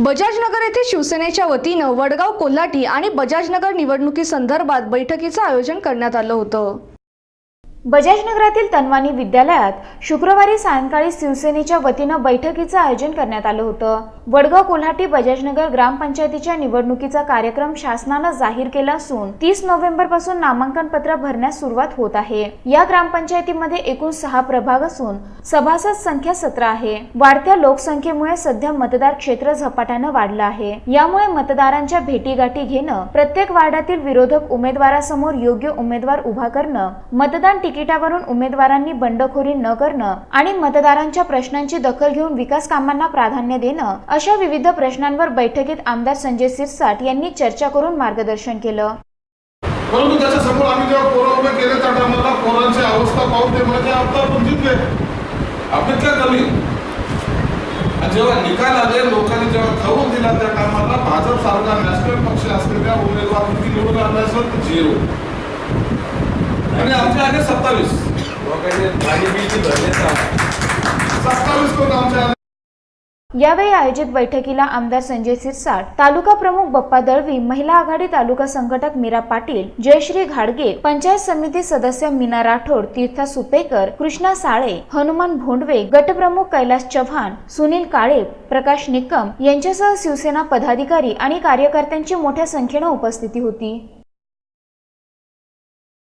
बजाजनगर येथे शिवसेनेच्या वतीनं वडगाव कोल्हाटी आणि बजाजनगर निवडणुकीसंदर्भात बैठकीचं आयोजन करण्यात आलं होतं. बजाजनगरातील तनवानी विद्यालयात शुक्रवारी सायंकाळी शिवसेनेच्या वतीनं बैठकीचं आयोजन करण्यात आलं होतं. वडगाव कोल्हाटी बजाजनगर ग्रामपंचायतीच्या निवडणुकीचा कार्यक्रम शासनानं जाहीर केला असून तीस नोव्हेंबरपासून नामांकन पत्र भरण्यास सुरुवात होत आहे. या ग्रामपंचायतीमध्ये एकूण सहा प्रभाग असून सभासद संख्या सतरा आहे. वाढत्या लोकसंख्येमुळे सध्या मतदार क्षेत्र झपाट्यानं वाढलं आहे. यामुळे मतदारांच्या भेटीगाठी घेणं प्रत्येक वार्डातील विरोधक उमेदवारासमोर योग्य उमेदवार उभा करणं मतदान तिकिटावरून उमेदवारांनी बंडखोरी न करणं आणि मतदारांच्या प्रश्नांची दखल घेऊन विकास कामांना प्राधान्य देणं अशा विविध प्रश्नांवर बैठकीत आमदार संजय सिरसाट यांनी चर्चा करून मार्गदर्शन केलं. परंतु त्याच्यासमोर आम्ही जेव्हा पोरं उभे केले त्या टायमाला पोरांची अवस्था पाहून ते म्हणजे आमदार पण जिंकले. आपण काय कमी. जेव्हा निकाल आले लोकांनी जेव्हा ठरवून दिला त्या टायमाला भाजप सारखा नॅशनल पक्ष असलेल्या उमेदवार किती निवडून आणला असेल झिरो. आणि आमचे आले सत्तावीस. सत्तावीस कोण आमचे आले यावेळी आयोजित बैठकीला आमदार संजय सिरसाट तालुका प्रमुख बप्पा दळवी महिला आघाडी तालुका संघटक मीरा पाटील जयश्री घाडगे पंचायत समिती सदस्य मीना राठोड तीर्था सुपेकर कृष्णा साळे हनुमान भोंडवे गटप्रमुख कैलास चव्हाण सुनील काळे प्रकाश निकम यांच्यासह शिवसेना पदाधिकारी आणि कार्यकर्त्यांची मोठ्या संख्येनं उपस्थिती होती.